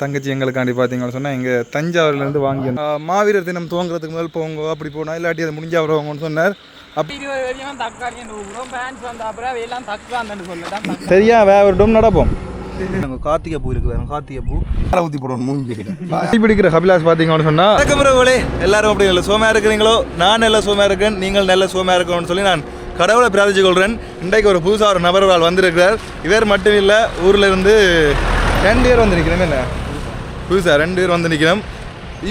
தங்கச்சி எங்களுக்காண்டி பார்த்தீங்கன்னு சொன்னால் இங்கே தஞ்சாவூர்லேருந்து வாங்கி மாவீரர் தினம் துவங்குறதுக்கு முதல் போங்க அப்படி போனா இல்லாட்டி அது முடிஞ்சா வருவாங்கன்னு சொன்னார். அப் இருபது வரையும் தக்காளின்னு கூப்பிடும் பேன்ஸ் வந்த அப்புறம் எல்லாம் தக்காந்தன்னு சொல்லிதான் சரியா வேறுடும் நடப்போம். நாங்கள் கார்த்திகை பூ இருக்கு வேணும். கார்த்திகை பூ. அரை ஊற்றி போடுவோம் மூஞ்சி கட்டி பிடிக்கிற கபிலாஸ் பார்த்தீங்கன்னு சொன்னால் வணக்கம்ரவங்களே எல்லாரும் அப்படி நல்ல சோமையாக இருக்கிறீங்களோ? நான் நல்ல சோமையாக இருக்கேன் நீங்கள் நல்ல சோமையாக இருக்கணும்னு சொல்லி நான் கடவுளை பிரார்த்திச்சு கொள்கிறேன் இன்றைக்கு ஒரு புதுசாக ஒரு நபர்வால் வந்திருக்கிறார். இவர் மட்டும் இல்லை ஊரில் இருந்து ரெண்டு பேர் வந்து நிற்கிறோம் என்ன? புதுசாக ரெண்டு பேர் வந்து நிற்கிறோம்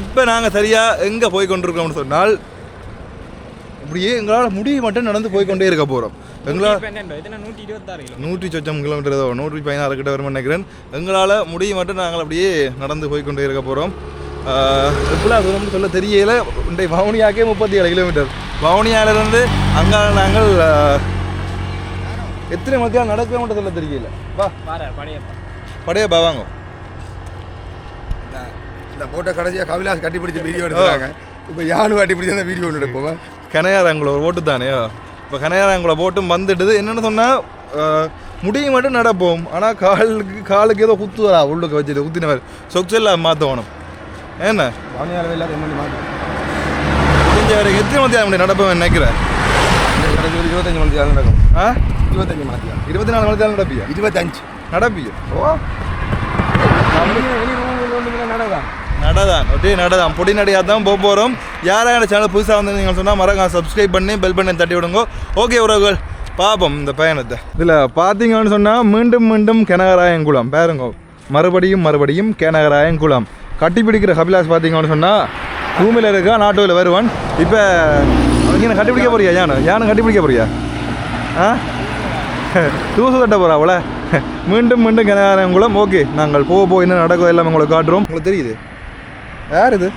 இப்போ நாங்கள் சரியாக எங்கே போய் கொண்டிருக்கோம்னு சொன்னால் இப்படியே எங்களால் முடிய மட்டும் நடந்து போய் கொண்டே இருக்க போகிறோம் எங்களால் நூற்றி சொச்சம் கிலோமீட்டர் ஏதோ நூற்றி பதினாறு கிட்ட வரும் நினைக்கிறேன். எங்களால் முடிய மட்டும் நாங்கள் அப்படியே நடந்து போய் கொண்டே இருக்க போகிறோம் எப்படிலாம் தூரம்னு சொல்ல தெரியல. இன்றைய வவுனியாக்கே முப்பத்தி ஏழு கிலோமீட்டர் வவுனியாவிலிருந்து அங்கே நாங்கள் எத்தனை மக்கள் நடக்க மட்டும் சொல்ல தெரியல. வா. படையப்பா படையப்பா வாங்க. இந்த போட்டோ கடைசியாக கவிலாஸ் கட்டி பிடிச்ச வீடியோ எடுக்கிறாங்க இப்போ யானு கட்டி பிடிச்ச அந்த வீடியோ ஒன்று எடுப்போம்? கனையாரங்குளம் ஒரு ஓட்டு தானே? இப்போ கனையாரங்குளம் போட்டும் வந்துடுது. என்னென்னு சொன்னால் முடிய மட்டும் நடப்போம். ஆனால் காலுக்கு காலுக்கு ஏதோ குத்து வரா உள்ளுக்கு வச்சுட்டு குத்தினவர். மாற்றணும் பண்ணி மாட்டோம் முடிஞ்ச வரைக்கும் எத்தனை மணி நேரம் நடப்பேன் நினைக்கிறேன் இருபத்தஞ்சு மணி நேரம் நடக்கும். ஆ? இருபத்தஞ்சு மணி நேரம் இருபத்தி நாலு மணி நேரம் நடப்பியா? இருபத்தஞ்சு. நடப்பியா? ஓ. நடதான். ஒட்டி அப்படியே நடதான். பொடி நடையாக தான் போக போகிறோம் யாராக சேனல் புதுசாக வந்து நீங்கள் சொன்னால் மறக்காம சப்ஸ்கிரைப் பண்ணி பெல் பண்ணி தட்டி விடுங்க. ஓகே உறவுகள். பார்ப்போம் இந்த பயணத்தை. இதில் பார்த்தீங்கன்னு சொன்னால் மீண்டும் மீண்டும் கனகராயங்குளம். பாருங்க. மறுபடியும் மறுபடியும் கனகராயங்குளம். கட்டி பிடிக்கிற கபிலாஸ் பார்த்தீங்கன்னு சொன்னால் பூமியில் இருக்கா நாட்டுவில் வருவான். இப்போ என்ன கட்டி பிடிக்க போறியா யானை? யானை கட்டி பிடிக்க போறியா? ஆ? தூசு தட்ட போகிறா அவள. மீண்டும் மீண்டும் கனகாரங்குளம் ஓகே நாங்கள் போக போய் என்ன நடக்கும் எல்லாம் உங்களுக்கு காட்டுறோம். உங்களுக்கு தெரியுது. யார் இது?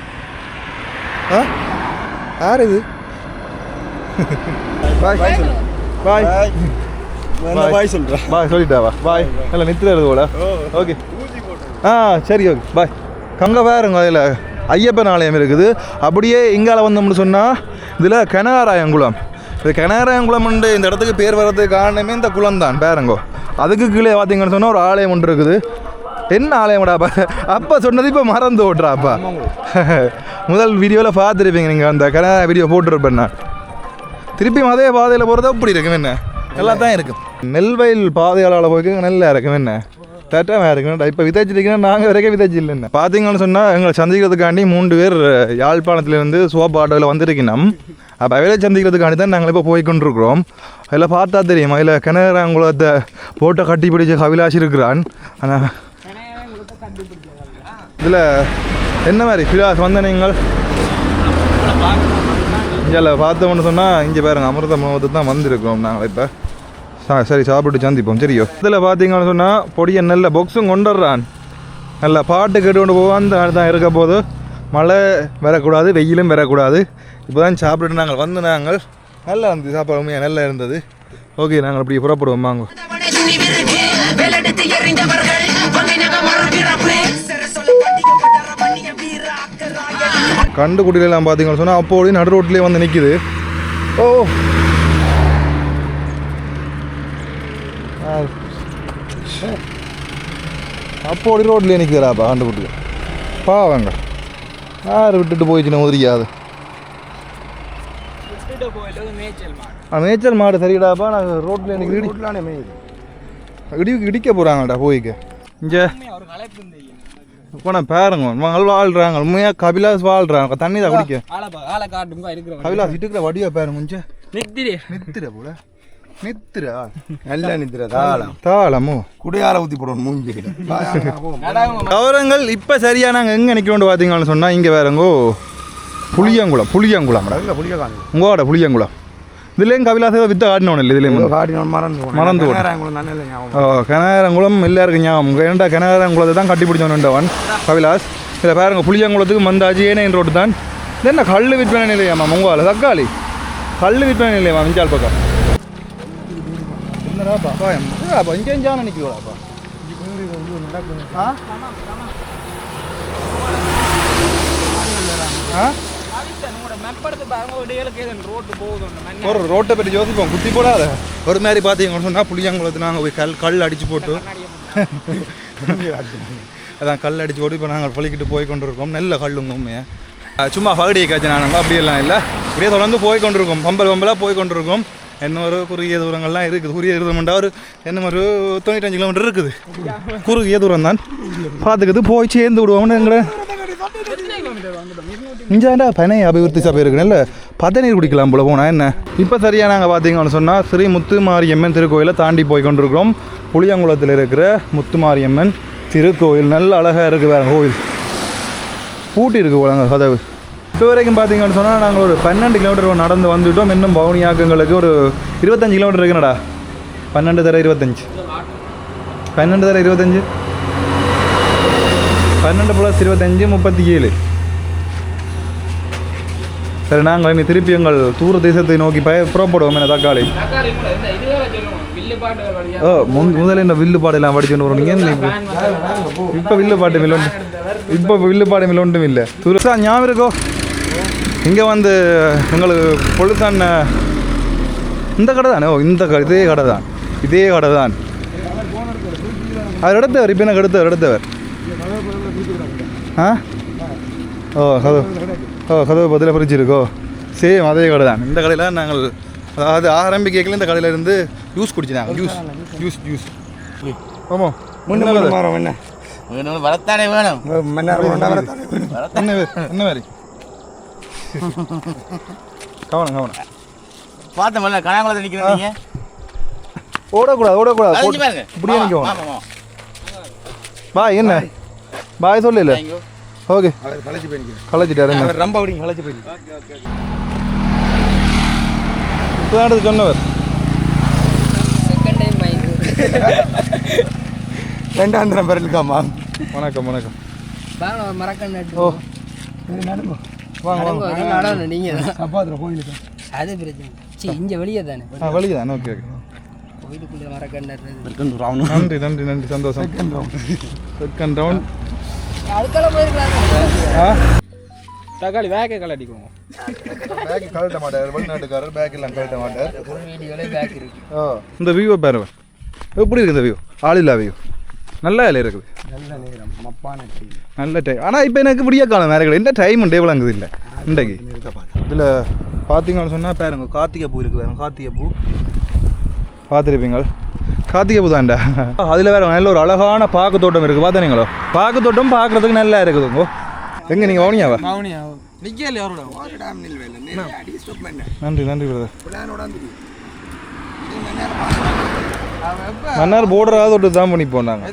ஆ? யார் இது? பாய் பாய் பாய் சொல்கிறேன் பாய் சொல்லிட்டாவா பாய் இல்லை நித்திர போல ஓகே ஆ சரி ஓகே பாய் கங்க பாருங்க அதில் ஐயப்பன் ஆலயம் இருக்குது. அப்படியே இங்கால வந்தோம்னு சொன்னால் இதில் கனகாராயங்குளம் இது கனகாராயங்குளம் இந்த இடத்துக்கு பேர் வர்றதுக்கு காரணமே இந்த குளம் தான் பேருங்கோ. அதுக்கு கீழே பார்த்தீங்கன்னு சொன்னால் ஒரு ஆலயம் ஒன்று இருக்குது. என்ன ஆலயம்டாப்பா அப்பா. சொன்னது இப்போ மறந்து ஓட்டுறாப்பா முதல் வீடியோவில் பார்த்துருப்பீங்க நீங்கள் அந்த கனகா வீடியோ போட்டிருப்பேன் நான். திருப்பியும் அதே பாதையில் போகிறது அப்படி இருக்கும் என்ன? நல்லா தான் இருக்கும். நெல்வயல் பாதையாளால் போய்க்கு நல்லா இருக்கும் என்ன? தட்டமாக இருக்கணும் இப்போ விதைச்சிருக்கீங்கன்னா நாங்கள் வரைக்கும் விதைச்சி இல்லைன்னு. பார்த்தீங்கன்னு சொன்னால் எங்களை சந்திக்கிறதுக்காண்டி மூன்று பேர் யாழ்ப்பாணத்துலேருந்து சோப்பு ஆட்டோவில் வந்திருக்கணும். அப்போ அவையில சந்திக்கிறதுக்காண்டி தான் நாங்கள் இப்போ போய் கொண்டிருக்கிறோம். அதில் பார்த்தா தெரியும்? அதில் கிணறாங்குளத்தை போட்டோ கட்டி பிடிச்ச கவிலாசி இருக்கிறான். ஆனால் இதில் என்ன மாதிரி? பிலாஸ் வந்த நீங்கள்? இங்கே பார்த்தோம்னு சொன்னால் இங்கே பாருங்கள் அமிர்த மாவட்டத்து தான் வந்திருக்கிறோம் நாங்கள் இப்போ. ஆ சரி சாப்பிட்டு சந்திப்போம் சரியோ இதில் பார்த்தீங்கன்னு சொன்னால் பொடியை நல்ல பொக்ஸும் கொண்டுடுறான் நல்ல பாட்டு கேட்டுக்கொண்டு போவான் தான் தான் இருக்க போது மழை வரக்கூடாது வெயிலும் வரக்கூடாது இப்போ தான் சாப்பிட்டுட்டு நாங்கள் வந்து நாங்கள் நல்லா இருந்தது சாப்பாடு உண்மையாக நல்லா இருந்தது ஓகே நாங்கள் அப்படி புறப்படுவோம் வாங்க கண்டு குட்டிலாம் பார்த்தீங்கன்னு சொன்னால் அப்போது நடு ரோட்லேயே வந்து நிற்கிது ஓ அப்போடி ரோட்லேயே நிற்கிறாப்பா கண்டு குட்டி பாவங்க யார் விட்டுட்டு போயிடுச்சுன்னு உதிரியாது ஆ மேய்ச்சல் மாடு சரிடாப்பா நாங்கள் ரோட்லேயே நிற்கிது வீட்டிலானே மேயுது இடி இடிக்க போகிறாங்கடா போய்க்க இங்கே உண்மையா ஒரு களைப்பு தெரியும் போன பாருங்க மகள் வாழ்கிறாங்க உண்மையாக கபிலாஸ் வாழ்கிறாங்க தண்ணி தான் குடிக்க கபிலாஸ் இட்டுக்கிற வடிவா பாருங்க நித்திரி நித்திர போல நித்திரா? நல்லா நிற்கிற தாளம். தாளமோ? குடையால ஊற்றி போடுவோம் மூஞ்சி கவரங்கள் இப்போ சரியா நாங்கள் எங்கே நிற்கிறோம் பார்த்தீங்கன்னு சொன்னால் இங்கே வேறங்கோ புளியங்குளம் புளியங்குளம். உங்களோட புளியங்குளம். இதுலேயும் கவிலாச வித்த காட்டினோம் இல்லை இதுலேயும் மறந்து மறந்து ஓ கனகரங்குளம் எல்லாருக்கும் ஞாபகம். ஏன்டா கனகரங்குளத்தை தான் கட்டி பிடிச்சவன்டவன் கவிலாஸ் இதில் பாருங்க புளியங்குளத்துக்கு மந்தாஜி ஏனையன் ரோடு தான் என்ன கல் விற்பனை நிலையம்மா உங்களால்? தக்காளி. கல் விற்பனை நிலையம்மா மிஞ்சால் பக்கம்? என்னடாப்பா அப்பா இங்கே ஜான நிற்கிறாப்பா ஆ ஒரு ரோட்டு பற்றி யோசிப்போம். குத்தி போடாத ஒரு மாதிரி பார்த்தீங்கன்னு சொன்னால் புளியங்குளத்து நாங்கள் போய் கல் கல் அடிச்சு போட்டு. அதான் கல் அடிச்சு ஓடி இப்போ நாங்கள் பழிக்கிட்டு போய் கொண்டிருக்கோம். நல்ல கல்லுங்க உண்மையை. சும்மா பகடியை காய்ச்சி நானுங்க அப்படியெல்லாம் இல்லை. இப்படியே தொடர்ந்து போய் கொண்டிருக்கோம். பம்பல் பம்பலாக போய் கொண்டிருக்கோம். என்ன ஒரு குறுகிய தூரங்கள்லாம் இருக்குது. குறுகிய தூரம்ண்டா ஒரு என்ன ஒரு தொண்ணூற்றஞ்சு கிலோமீட்டர் இருக்குது. குறுகிய தூரம் தான் பார்த்துக்கிது போய் சேர்ந்து விடுவோம்னு எங்களை. இஞ்சாண்டா பனை அபிவிருத்தி சபை இருக்குன்னு இல்லை? பதநீர் குடிக்கலாம் போல போனால் என்ன? இப்போ சரியாக நாங்கள் பார்த்தீங்கன்னு சொன்னால் ஸ்ரீ முத்துமாரியம்மன் திருக்கோயிலை தாண்டி போய் கொண்டிருக்கிறோம். புளியங்குளத்தில் இருக்கிற முத்துமாரியம்மன் திருக்கோயில். நல்ல அழகாக இருக்குது வேறு கோயில் பூட்டி இருக்கு போலங்க கதவு. இப்போ வரைக்கும் பார்த்தீங்கன்னு சொன்னால் நாங்கள் ஒரு பன்னெண்டு கிலோமீட்டர் நடந்து வந்துவிட்டோம் இன்னும் பவுனியாக்கங்களுக்கு ஒரு இருபத்தஞ்சு கிலோமீட்டர் இருக்குனடா பன்னெண்டு தர இருபத்தஞ்சு. பன்னெண்டு தர இருபத்தஞ்சு. பன்னெண்டு ப்ளஸ் இருபத்தஞ்சு முப்பத்தி ஏழு சரி நாங்கள் இனி திருப்பி எங்கள் தூர தேசத்தை நோக்கி பய புறப்படுவோம் என்ன தக்காளி. ஓ முன் முதல்ல இந்த வில்லு பாடெல்லாம் படிச்சுட்டு வரோம். நீங்கள் இப்போ இப்போ வில்லு பாட்டு மில்லொண்டு இப்போ வில்லுப்பாடு மில்லொண்டும் இல்லை. துருசா ஞாபகம் இருக்கோ? இங்கே வந்து எங்களுக்கு பொழுதான இந்த கடை தானே? ஓ இந்த கடை இதே கடை தான். இதே கடை தான். அவர் எடுத்தவர் இப்போ எனக்கு எடுத்தவர் எடுத்தவர். ஆ? ஓ கதவு ஓ கதவு பதிலாக பிரிச்சிருக்கோ சேம் அதே கடை தான். இந்த கடையில் நாங்கள் அதாவது ஆரம்பிக்கல இந்த கடையில் இருந்து ஜூஸ் குடிச்சினாங்க. ஜூஸ் ஜூஸ் ஜூஸ் ஆமாம் முன்ன முன்ன மரம் என்ன? வேணும். வரத்தானே வேணும். என்ன மாதிரி கவனம் கவனம். பார்த்த முதல்ல கனாங்குளத்தில் நிற்கிறீங்க ஓடக்கூடாது ஓடக்கூடாது. இப்படியே ஆமா. பாய் என்ன? பாய். சொல்லல you. ஓகே. களைச்சு போயிருக்கேன் களைச்சிட்டாரு ரொம்ப அப்படிங்க களைச்சு போயிருக்கேன் இப்போதான் சொன்னவர். செகண்ட் டைம் மைண்ட் ரெண்டாம் தரம் பிறலுக்காமா வணக்கம் வணக்கம். ஓ. வாங்க நீங்க தான். சப்பாத்துல கோயிலுக்கு. அது பிரச்சனை. சரி இங்க வெளியே தானே? ஆ வழி தான். Okay okay. கோயிலுக்குள்ள மறக்க நட்டு நன்றி நன்றி நன்றி. சந்தோஷம். செகண்ட் ரவுண்ட் போயிருக்கலாம் ஆ? தக்காளி வேக கலட்டிக்குவோம் பேக் கழட்ட மாட்டார். வெளிநாட்டுக்காரர் பேக் எல்லாம் கழட்ட மாட்டார். ஒரு வீடியோல பேக் இருக்கு. ஓ இந்த வியூவை பாருங்க எப்படி இருக்குது இந்த வியூ ஆளில்லா வியூ நல்ல வேலை இருக்குது. நல்ல நேரம் மப்பான டீம் நல்ல டைம் ஆனால் இப்போ எனக்கு விடிய காலம் வேறு கிடையாது இந்த டைம் டேபிள் அங்குது இல்லை இன்றைக்கு. இதில் பார்த்தீங்கன்னு சொன்னால் பாருங்க கார்த்திகை பூ இருக்குது பாருங்க கார்த்திகை பூ. பார்த்துருப்பீங்க கார்த்திகை பூ தான்டா. அதில் வேறு நல்ல ஒரு அழகான பாக்கு தோட்டம் இருக்குது. பார்த்தீங்களோ பாக்கு தோட்டம் பார்க்குறதுக்கு நல்லா இருக்குதுங்கோ எங்கே நீங்கள் வவுனியாவா பண்ண நன்றி நன்றி பிரதர் மன்னார் போர்டராக தொட்டு தான் பண்ணி போனாங்க.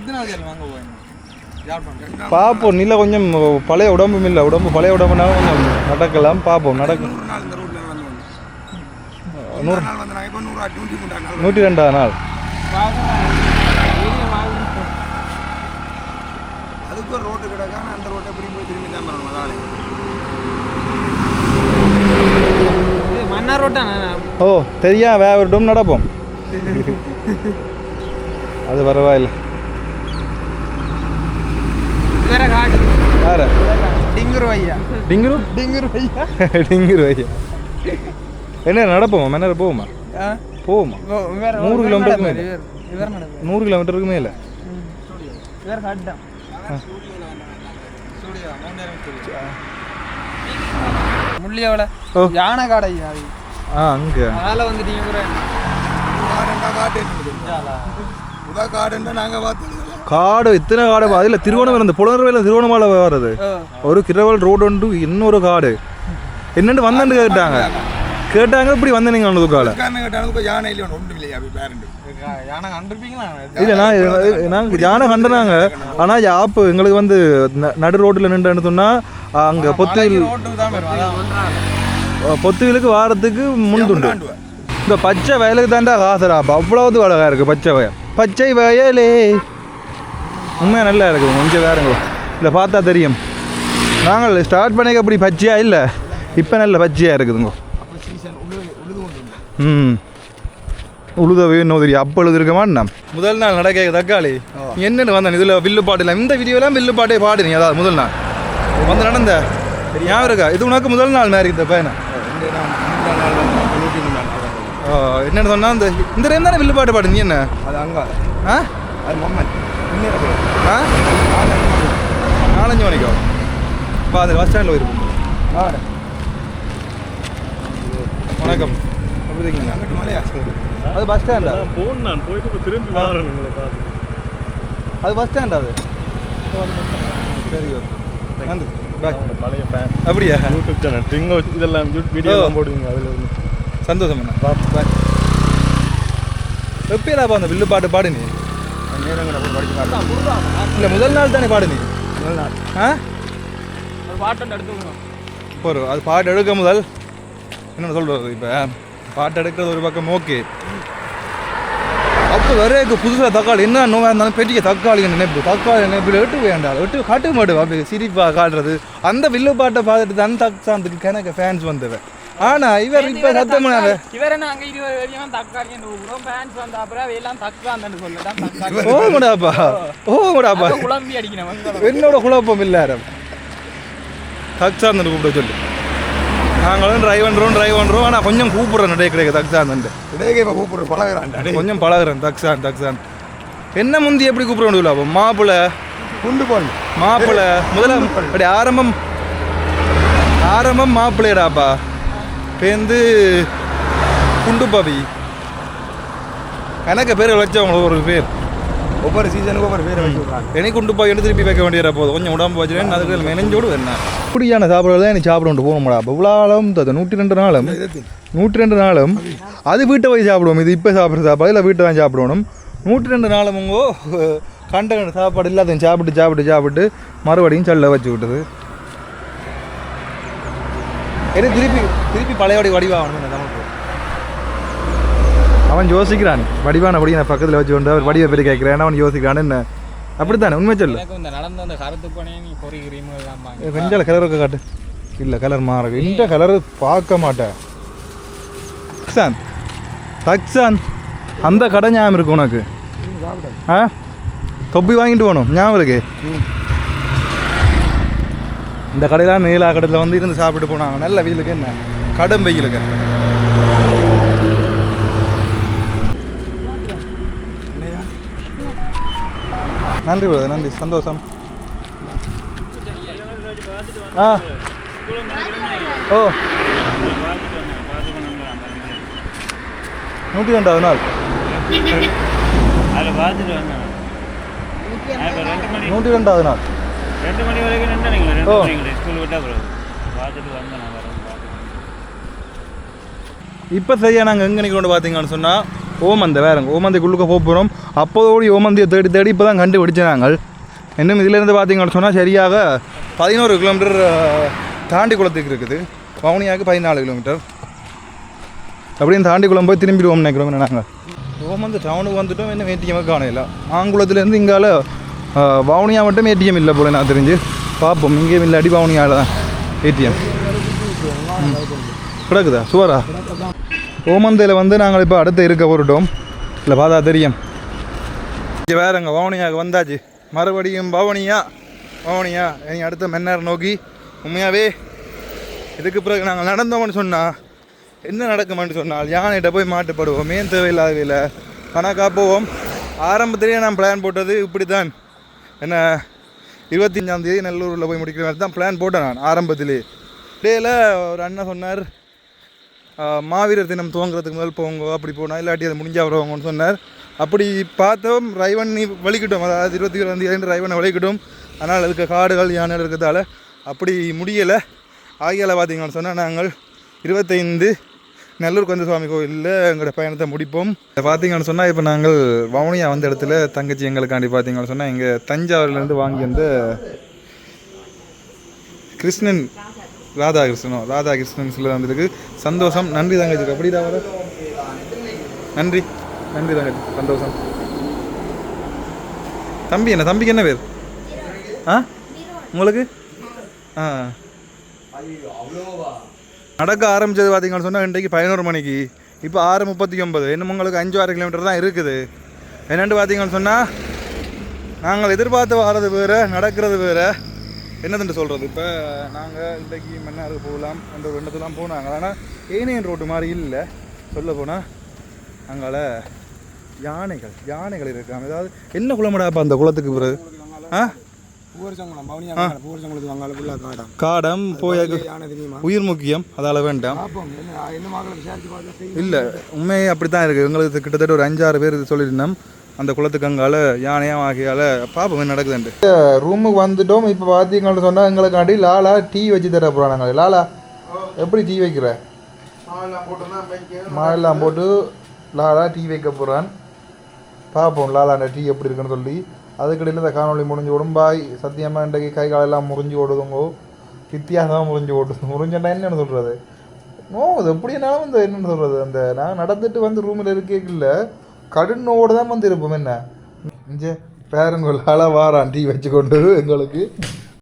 பார்ப்போம் நில கொஞ்சம் பழைய உடம்பும் இல்லை. உடம்பு பழைய உடம்புனாலும் கொஞ்சம் நடக்கலாம் பார்ப்போம் நடக்கும் நூறு நூற்றி ரெண்டாவது நாள். அதுக்கு ஒரு ரோட்டு கிடக்கான அந்த ரோட்டை எப்படி போய் திரும்பி தான் வரணும் அதாலே மன்னார் ரோட்டா ஓ தெரியா வேவட்டும் நடப்போம். அது பரவாயில்ல. வேற காட்டு வேற டிங்குரு ஐயா. டிங்குரு? டிங்குரு ஐயா. டிங்குரு ஐயா. என்ன நடப்போமா? மன்னர் போவோமா? போவோமா? வேற நூறு கிலோமீட்டருக்கு மேலே நூறு கிலோமீட்டருக்கு மேலே முள்ளியவள. யானை காடை. ஆ அங்கே. அதனால வந்துட்டீங்க கூட இத்தனை காடு அதில் திருவண்ணாமலை இந்த புலனர்வேல திருவண்ணாமலை வர்றது. ஒரு கிரவல் ரோடு உண்டு இன்னொரு காடு. என்னண்டு வந்தேன்னு கேட்டாங்க. கேட்டாங்க இப்படி வந்தேன் நீங்கள் ஒன்று காலை காரணம் கேட்டாலும் யானை ஒன்றும் இல்லையா பேரண்டு யானை கண்டிருப்பீங்களா இல்லை நான் யானை கண்டனாங்க. ஆனால் யாப்பு எங்களுக்கு வந்து நடு ரோட்டில் நின்றுன்னு சொன்னால் அங்கே பொத்துவில் பொத்துவிலுக்கு வாரத்துக்கு முன்துண்டு. இந்த பச்சை வயலுக்கு தாண்டா காசுறாப்பா அவ்வளவு அழகாக இருக்குது பச்சை வயல். பச்சை வயலே. உண்மையாக நல்லா இருக்குது. கொஞ்சம் வேறுங்க இல்லை பார்த்தா தெரியும். நாங்கள் ஸ்டார்ட் பண்ணிக்க அப்படி பச்சையாக இல்லை? இப்போ நல்ல பச்சையாக இருக்குதுங்க. ம். உழுதவே தெரியும். அப்போ எழுதிருக்க மாட்டேன் முதல் நாள் நடக்க தக்காளி. என்னென்னு வந்தேன். இதில் வில்லு பாட்டு இல்லை இந்த வீடியோலாம் வில்லு பாட்டே பாடு நீ அதாவது முதல் நாள். வந்து நடந்த. ஞாபகம் இருக்கா? இது உனக்கு முதல் நாள் மாதிரி இந்த பையனை என்னென்னு சொன்னா இந்த இந்த டைம் தானே வில்லு பாட்டு பாடு நீ என்ன? அது அங்கே. ஆ? அது மம்மன். ஆ? நாலஞ்சு மணிக்கோ? இப்போ அந்த பஸ் ஸ்டாண்டில் போயிருக்கோம் வணக்கம். எப்படி இருக்கீங்க அது பஸ் ஸ்டாண்டா போன் நான் போயிட்டு திரும்பி அது பஸ் ஸ்டாண்டா அது? சரி ஓகே. பழைய அப்படியா? யூடியூப் சேனல் ட்ரிங்கோ இதெல்லாம் வீடியோ போடுவீங்க அதில் இருந்து. சந்தோஷம் அண்ணா. பாய் எப்பயாப்பா அந்த வில்லு பாட்டு பாடு நீ இல்லை முதல் நாள் தானே பாடு நீ முதல் நாள் ஆ? பாட்டு எடுத்துக்கணும் போகிறோம் அது பாட்டு எடுக்க முதல். என்ன சொல்கிறது இப்போ? பாட்டு எடுக்கிறது ஒரு பக்கம் ஓகே. அப்போ வரைக்கு புதுசாக தக்காளி என்ன நோயாக இருந்தாலும் பெரிய தக்காளி நினைப்பு. தக்காளி நினைப்பு எட்டு வேண்டாம். எட்டு காட்ட மாட்டேன் அப்படி சிரிப்பாக காட்டுறது. அந்த வில்லு பாட்டை பார்த்துட்டு தான் தக்சாந்துக்கு கணக்கு ஃபேன்ஸ் வந்துவேன். ஆனால் இவர் இப்போ சத்தம் பண்ணாத இவர் என்ன அங்க இருபது வரையும் தக்காளி நூறும் ஃபேன்ஸ் வந்த அப்புறம் எல்லாம் தக்காளி. ஓங்கடாப்பா ஓங்கடாப்பா அது குழம்பி அடிக்கணும். என்னோட குழப்பம் இல்லை தக்சாந்தன் கூப்பிட சொல்லு. நாங்களும் ட்ரைவ் பண்ணுறோம் ட்ரைவ் பண்ணுறோம் ஆனால் கொஞ்சம் கூப்பிட்றோம் நடை கிடைக்க தக்சாந்தன் இடையே இப்போ கூப்பிடுற பழகிறான்டா கொஞ்சம் பழகுறேன் தக்சான் தக்சான் என்ன முந்தி எப்படி கூப்பிட முடியல அப்போ மாப்பிள்ளை குண்டு போன். மாப்பிள்ளை முதல்ல அப்படி ஆரம்பம். ஆரம்பம் மாப்பிள்ளையடாப்பா பேருந்து குண்டு பவி. கணக்க பேர் வச்சவங்க ஒரு பேர். ஒவ்வொரு சீசனுக்கும் ஒவ்வொரு பேரை வச்சு விட்றாங்க. எனக்கு கொண்டு போய் எடுத்து திருப்பி வைக்க வேண்டியதா போதும் கொஞ்சம் உடம்பு வச்சுருவேன் அதுக்கு மெனஞ்சோடு என்ன. இப்படியான சாப்பிட்றது தான் எனக்கு சாப்பிட கொண்டு போகணும்டா. அப்போ இவ்வளோ நூற்றி ரெண்டு நாளும் நூற்றி ரெண்டு நாளும் அது வீட்டை போய் சாப்பிடுவோம். இது இப்போ சாப்பிட்ற சாப்பாடு இல்லை வீட்டை தான் சாப்பிடணும். நூற்றி ரெண்டு நாளும் கண்ட கண்ட சாப்பாடு இல்லாதையும் சாப்பிட்டு சாப்பிட்டு சாப்பிட்டு மறுபடியும் சல்ல வச்சு விட்டது. எனக்கு திருப்பி திருப்பி பழையபடி வடிவாகணும் நமக்கு அவன் யோசிக்கிறான் வடிவான படி நான் பக்கத்தில் வச்சு கொண்டு அவர் வடிவை பெரிய கேட்குறேன் அவன் யோசிக்கிறான் என்ன அப்படித்தானே உண்மை சொல்லு எனக்கு இந்த நடந்த அந்த கருத்து பணி நீ பொறி கிரீம் தான் வெஞ்சால கலருக்கு காட்டு இல்லை கலர் மாற இந்த கலர் பார்க்க மாட்டேன் தக்ஸான் தக்ஸான் அந்த கடை ஞாபகம் இருக்கு உனக்கு ஆ தொப்பி வாங்கிட்டு போகணும் ஞாபகம் இருக்கு இந்த கடையில் நீலா கடையில் வந்து இருந்து சாப்பிட்டு போனாங்க. நல்ல வெயிலுக்கு என்ன? கடும் வெயிலுக்கு. நன்றி brother, நன்றி. சந்தோஷம். ஆ. ஓ. நூற்றி ரெண்டாவது நாள். நூற்றி ரெண்டாவது நாள். ரெண்டு மணி வரைக்கும் நின்று நீங்கள் ரெண்டு. மணிக்கு ஸ்கூல் விட்டா பிறகு பார்த்துட்டு வந்தேன் நான் வரேன் இப்போ சரியா நாங்கள் எங்கே நிற்கிறோம் பார்த்தீங்கன்னு சொன்னால் ஓமந்தை வேறங்க ஓமந்தைக்குள்ளுக்க போக போகிறோம் அப்போதோடு ஓமந்தையை தேடி தேடி இப்போ தான் கண்டுபிடிச்சேன் நாங்கள். இன்னும் இதிலேருந்து பார்த்தீங்கன்னு சொன்னால் சரியாக பதினோரு கிலோமீட்டர் தாண்டி குளத்துக்கு இருக்குது. வவுனியாவுக்கு பதினாலு கிலோமீட்டர். அப்படியே தாண்டிக்குளம் போய் திரும்பிடுவோம் நினைக்கிறோம் நாங்கள் ஓமந்து டவுனுக்கு வந்துட்டோம் என்ன ஏடிஎம் காணையில ஆங்குளத்துலேருந்து இங்கால வவுனியா மட்டும் ஏடிஎம் இல்லை போல நான் தெரிஞ்சு. பார்ப்போம் இங்கேயும் இல்லை அடி வவுனியாவில் தான் ஏடிஎம் கிடக்குதா? சுவரா? ஓமந்தையில் வந்து நாங்கள் இப்போ அடுத்து இருக்க போட்டுட்டோம் இல்லை பார்த்தா தெரியும். இங்கே வேறுங்க வவுனியாவுக்கு வந்தாச்சு. மறுபடியும் பவனியா பவனியா இனி அடுத்த மென்னர் நோக்கி. உண்மையாகவே இதுக்கு பிறகு நாங்கள் நடந்தோம்னு சொன்னால் என்ன நடக்கும்னு சொன்னால் யானைகிட்ட போய் மாட்டுப்படுவோம் ஏன் தேவையில்லாதவையில் ஆனால் போவோம். ஆரம்பத்திலேயே நான் பிளான் போட்டது இப்படி தான் என்ன இருபத்தஞ்சாந்தேதி நல்லூரில் போய் முடிக்கிற மாதிரி தான் பிளான் போட்டேன் நான் ஆரம்பத்திலே. டேயில் ஒரு அண்ணன் சொன்னார் மாவீரர் தினம் துவங்குறதுக்கு முதல் போங்க அப்படி போனால் இல்லாட்டி அது முடிஞ்சா வருவாங்கன்னு சொன்னார். அப்படி பார்த்தோம் ரைவன் நீ வலிக்கட்டும். அதாவது இருபத்தி இருபத்தி ரைவனை வலிக்கட்டும். ஆனால் அதுக்கு காடுகள் யானை இருக்கிறதால அப்படி முடியலை. ஆகியால பார்த்தீங்கன்னு சொன்னால் நாங்கள் இருபத்தைந்து நல்லூர் கந்த சுவாமி கோயிலில் எங்களோட பயணத்தை முடிப்போம். பார்த்தீங்கன்னு சொன்னால் இப்போ நாங்கள் வவுனியா வந்த இடத்துல தங்கச்சி எங்களுக்காண்டி பார்த்தீங்கன்னு சொன்னால் இங்கே தஞ்சாவூர்லேருந்து வாங்கி வந்த கிருஷ்ணன் ராதாகிருஷ்ணனோ ராதாகிருஷ்ணன் சிலர் வந்திருக்கு. சந்தோஷம். நன்றி தங்கச்சி அப்படிடா வர நன்றி. நன்றி தங்கச்சி. சந்தோஷம். தம்பி என்ன? தம்பிக்கு என்ன பேர்? ஆ? உங்களுக்கு? ஆ. நடக்க ஆரம்பிச்சது பார்த்தீங்கன்னு சொன்னால் இன்றைக்கு பதினோரு மணிக்கு. இப்போ ஆறு முப்பத்தி ஒன்பது. இன்னும் உங்களுக்கு அஞ்சு ஆறு கிலோமீட்டர் தான் இருக்குது. என்னென்னு பார்த்தீங்கன்னு சொன்னால் நாங்கள் எதிர்பார்த்து வர்றது வேறு நடக்கிறது வேறு. என்னதுன்னு சொல்கிறது? இப்போ நாங்கள் இன்றைக்கு மன்னாருக்கு போகலாம் அந்த ஒரு எண்ணத்துலாம் போனாங்க. ஆனால் ஏனியன் ரோட்டு மாதிரி இல்லை. சொல்ல போனால் அங்கால யானைகள் யானைகள் இருக்காங்க. ஏதாவது என்ன குளமடாப்பா அந்த குளத்துக்கு பிறகு? ஆ? காடம் காடம் போய் உயிர் முக்கியம் அதால் வேண்டாம். இல்லை உண்மையே அப்படி தான் இருக்குது எங்களுக்கு கிட்டத்தட்ட ஒரு அஞ்சாறு பேர் சொல்லியிருந்தோம். அந்த குளத்துக்கு அங்கால யானையாக ஆகியால பார்ப்போம் என்ன நடக்குதுன்ட்டு. ரூமுக்கு வந்துட்டோம். இப்போ பார்த்தீங்கன்னு சொன்னால் எங்களுக்காண்டி லாலா டீ வச்சு தர போகிறாங்க லாலா எப்படி டீ வைக்கிற? மாவெல்லாம் போட்டு லாலா டீ வைக்க போகிறான் பார்ப்போம் லாலாண்ட டீ எப்படி இருக்குன்னு சொல்லி. அதுக்கிடையில் இந்த காணொலி முடிஞ்சு உடம்பாய் சத்தியமாக இன்றைக்கு கை காலெல்லாம் முறிஞ்சு ஓடுதுங்கோ. வித்தியாசமாக முறிஞ்சு ஓடுது. முறிஞ்சண்டா என்னென்னு சொல்கிறது நோ அது எப்படினாலும் இந்த என்னென்னு சொல்கிறது அந்த நான் நடந்துட்டு வந்து ரூமில் இருக்கே இல்லை. கடுனோடு தான் வந்து இருப்போம். என்ன? இங்கே பேருங்களால் வாரான். டீ வச்சு கொண்டு எங்களுக்கு.